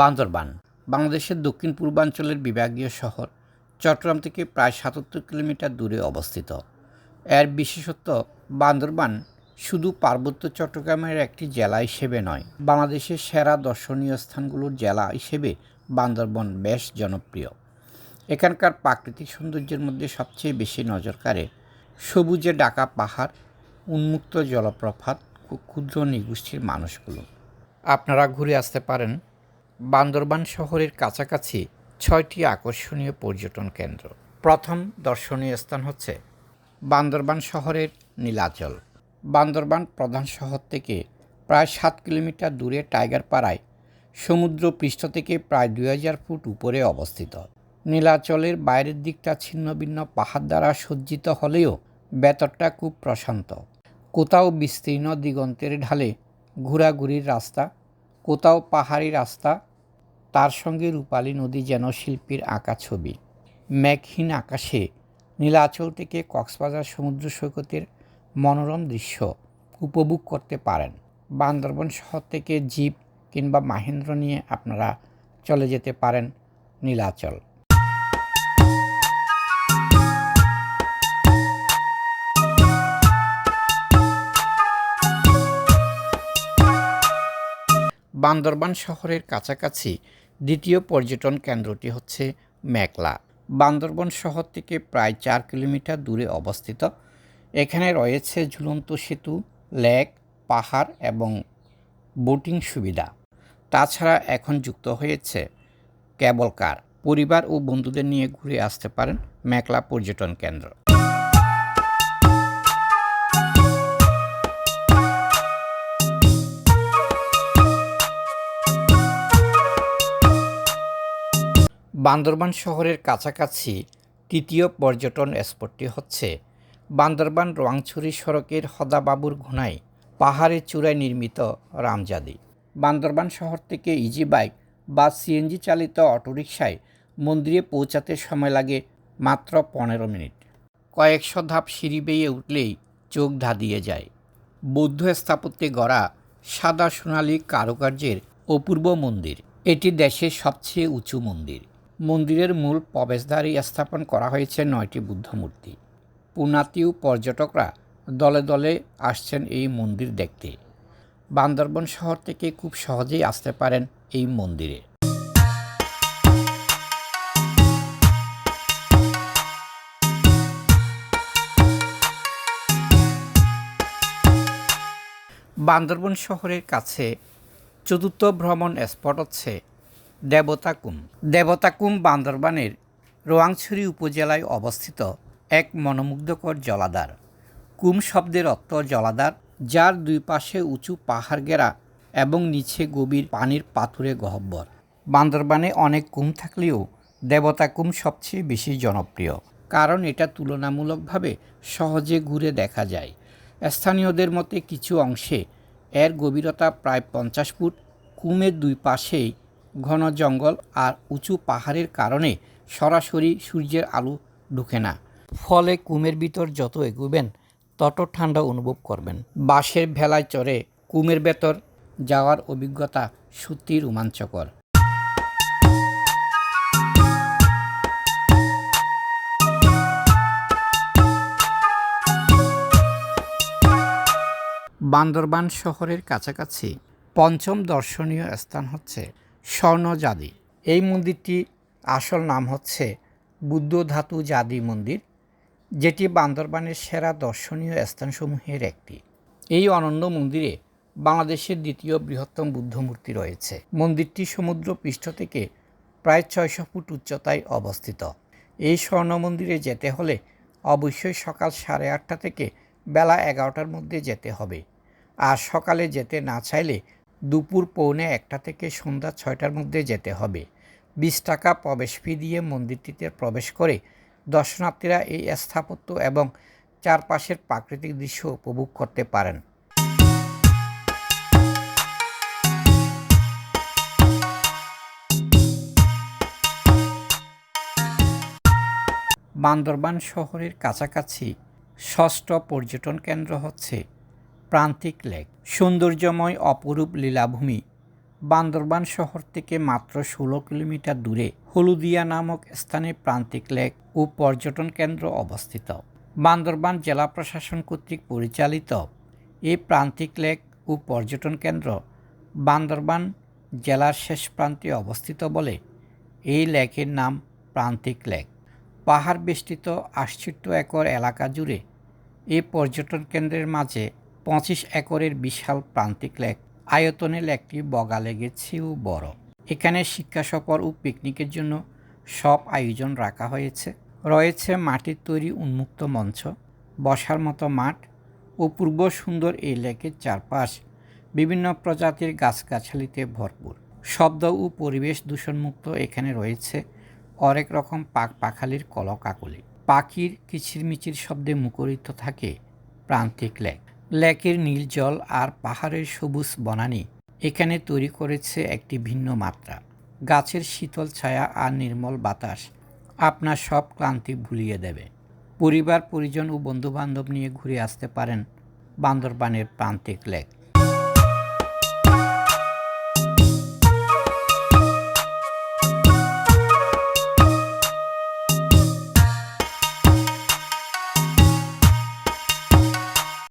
বান্দরবান, বাংলাদেশের দক্ষিণ পূর্বাঞ্চলের বিভাগীয় শহর। চট্টগ্রাম থেকে প্রায় সাতাত্তর কিলোমিটার দূরে অবস্থিত। এর বিশেষত্ব, বান্দরবান শুধু পার্বত্য চট্টগ্রামের একটি জেলা হিসেবে নয়, বাংলাদেশের সেরা দর্শনীয় স্থানগুলোর জেলা হিসেবে বান্দরবন বেশ জনপ্রিয়। এখানকার প্রাকৃতিক সৌন্দর্যের মধ্যে সবচেয়ে বেশি নজর কাড়ে সবুজে ডাকা পাহাড়, উন্মুক্ত জলপ্রপাত ক্ষুদ্র নিগোষ্ঠীর মানুষগুলো। আপনারা ঘুরে আসতে পারেন বান্দরবান শহরের কাছাকাছি ছয়টি আকর্ষণীয় পর্যটন কেন্দ্র। প্রথম দর্শনীয় স্থান হচ্ছে বান্দরবান শহরের নীলাচল। বান্দরবান প্রধান শহর থেকে প্রায় সাত কিলোমিটার দূরে টাইগার পাড়ায় সমুদ্র পৃষ্ঠ থেকে প্রায় দুই হাজার ফুট উপরে অবস্থিত। নীলাচলের বাইরের দিকটা ছিন্ন ভিন্ন পাহাড় দ্বারা সজ্জিত হলেও ভেতরটা খুব প্রশান্ত। কোথাও বিস্তীর্ণ দিগন্তের ঢালে ঘোরাঘুরির রাস্তা কোথাও পাহাড়ি রাস্তা, তার সঙ্গে রূপালী নদী যেন শিল্পীর আঁকা ছবি। মেঘহীন আকাশে নীলাচল থেকে কক্সবাজার সমুদ্র সৈকতের মনোরম দৃশ্য উপভোগ করতে পারেন। বান্দরবন শহর থেকে জিপ কিংবা মাহেন্দ্র নিয়ে আপনারা চলে যেতে পারেন নীলাচল। বান্দরবান শহরের কাছাকাছি দ্বিতীয় পর্যটন কেন্দ্রটি হচ্ছে মেকলা বান্দরবন শহর থেকে প্রায় চার কিলোমিটার দূরে অবস্থিত। এখানে রয়েছে ঝুলন্ত সেতু, লেক, পাহাড় এবং বোটিং সুবিধা। তাছাড়া এখন যুক্ত হয়েছে কেবল কার। পরিবার ও বন্ধুদের নিয়ে ঘুরে আসতে পারেন মেকলা পর্যটন কেন্দ্র। বান্দরবান শহরের কাছাকাছি তৃতীয় পর্যটন স্পটটি হচ্ছে বান্দরবান রোয়াংছড়ি সড়কের হদাবাবুর ঘোনায় পাহাড়ের চূড়ায় নির্মিত রামজাদি। বান্দরবান শহর থেকে ইজি বাইক বা সিএনজি চালিত অটোরিকশায় মন্দিরে পৌঁছাতে সময় লাগে মাত্র পনেরো মিনিট। কয়েকশো ধাপ সিঁড়ি বেয়ে উঠলেই চোখ ধাঁধিয়ে যায়। বৌদ্ধ স্থাপত্যে গড়া সাদা সোনালী কারুকার্যের অপূর্ব মন্দির। এটি দেশের সবচেয়ে উঁচু মন্দির। মন্দিরের মূল প্রবেশদ্বারে স্থাপন করা হয়েছে নয়টি বুদ্ধ মূর্তি। পুনাতীয় পর্যটকরা দলে দলে আসছেন এই মন্দির দেখতে। বান্দরবন শহর থেকে খুব সহজেই আসতে পারেন এই মন্দিরে। বান্দরবন শহরের কাছে চতুর্থ ভ্রমণ স্পট হচ্ছে দেবতাকুম। দেবতাকুম বান্দরবানের রোয়াংছড়ি উপজেলায় অবস্থিত এক মনোমুগ্ধকর জলাধার। কুম শব্দের অর্থ জলাধার, যার দুই পাশে উঁচু পাহাড় ঘেরা এবং নিচে গভীর পানির পাথুরে গহ্বর বান্দরবানে অনেক কুম থাকলেও দেবতা কুম সবচেয়ে বেশি জনপ্রিয়, কারণ এটা তুলনামূলকভাবে সহজে ঘুরে দেখা যায়। স্থানীয়দের মতে কিছু অংশে এর গভীরতা প্রায় পঞ্চাশ ফুট, কুমের দুই পাশেই ঘন জঙ্গল আর উঁচু পাহাড়ের কারণে সরাসরি সূর্যের আলো ঢুকে না। ফলে কুমের ভিতর যত এগুবেন, তত ঠান্ডা অনুভব করবেন। বাঁশের ভেলায় চড়ে কুমের ভেতর যাওয়ার অভিজ্ঞতা সত্যি রোমাঞ্চকর। বান্দরবান শহরের কাছাকাছি পঞ্চম দর্শনীয় স্থান হচ্ছে স্বর্ণজাদি। এই মন্দিরটি আসল নাম হচ্ছে বুদ্ধ ধাতু জাদি মন্দির, যেটি বান্দরবানের সেরা দর্শনীয় স্থানসমূহের একটি। এই অনন্য মন্দিরে বাংলাদেশের দ্বিতীয় বৃহত্তম বুদ্ধ মূর্তি রয়েছে। মন্দিরটি সমুদ্র পৃষ্ঠ থেকে প্রায় ছয়শো ফুট উচ্চতায় অবস্থিত। এই স্বর্ণ মন্দিরে যেতে হলে অবশ্যই সকাল সাড়ে আটটা থেকে বেলা এগারোটার মধ্যে যেতে হবে। আর সকালে যেতে না চাইলে দুপুর পৌনে একটা থেকে সন্ধ্যা ছয়টার মধ্যে যেতে হবে। বিশ টাকা প্রবেশ ফি দিয়ে মন্দিরটিতে প্রবেশ করে দর্শনার্থীরা এই স্থাপত্য এবং চারপাশের প্রাকৃতিক দৃশ্য উপভোগ করতে পারেন। বান্দরবান শহরের কাছাকাছি ষষ্ঠ পর্যটন কেন্দ্র হচ্ছে প্রান্তিক লেক, সৌন্দর্যময় অপরূপ লীলাভূমি। বান্দরবান শহর থেকে মাত্র ষোলো কিলোমিটার দূরে হলুদিয়া নামক স্থানে প্রান্তিক লেক ও পর্যটন কেন্দ্র অবস্থিত। বান্দরবান জেলা প্রশাসন কর্তৃক পরিচালিত এই প্রান্তিক লেক ও পর্যটন কেন্দ্র বান্দরবান জেলার শেষ প্রান্তে অবস্থিত বলে এই লেকের নাম প্রান্তিক লেক। পাহাড় বেষ্টিত আটষট্টি একর এলাকা জুড়ে এই পর্যটন কেন্দ্রের মাঝে পঁচিশ একরের বিশাল প্রান্তিক লেক। আয়তনে লেকটি বগা লেগেছেও বড়। এখানে শিক্ষা সফর ও পিকনিকের জন্য সব আয়োজন রাখা হয়েছে। রয়েছে মাটির তৈরি উন্মুক্ত মঞ্চ, বসার মতো মাঠ অপূর্ব সুন্দর এই লেকের চারপাশ। বিভিন্ন প্রজাতির গাছগাছালিতে ভরপুর। শব্দ ও পরিবেশ দূষণমুক্ত এখানে রয়েছে। অনেক রকম পাক পাখালির কলকাকলি। পাখির কিচিরমিচির শব্দে মুখরিত থাকে প্রান্তিক লেক। লেকের নীল জল আর পাহাড়ের সবুজ বনানি এখানে তৈরি করেছে একটি ভিন্ন মাত্রা। গাছের শীতল ছায়া আর নির্মল বাতাস আপনার সব ক্লান্তি ভুলিয়ে দেবে। পরিবার, পরিজন ও বন্ধুবান্ধব নিয়ে ঘুরে আসতে পারেন বান্দরবানের প্রান্তিক লেক।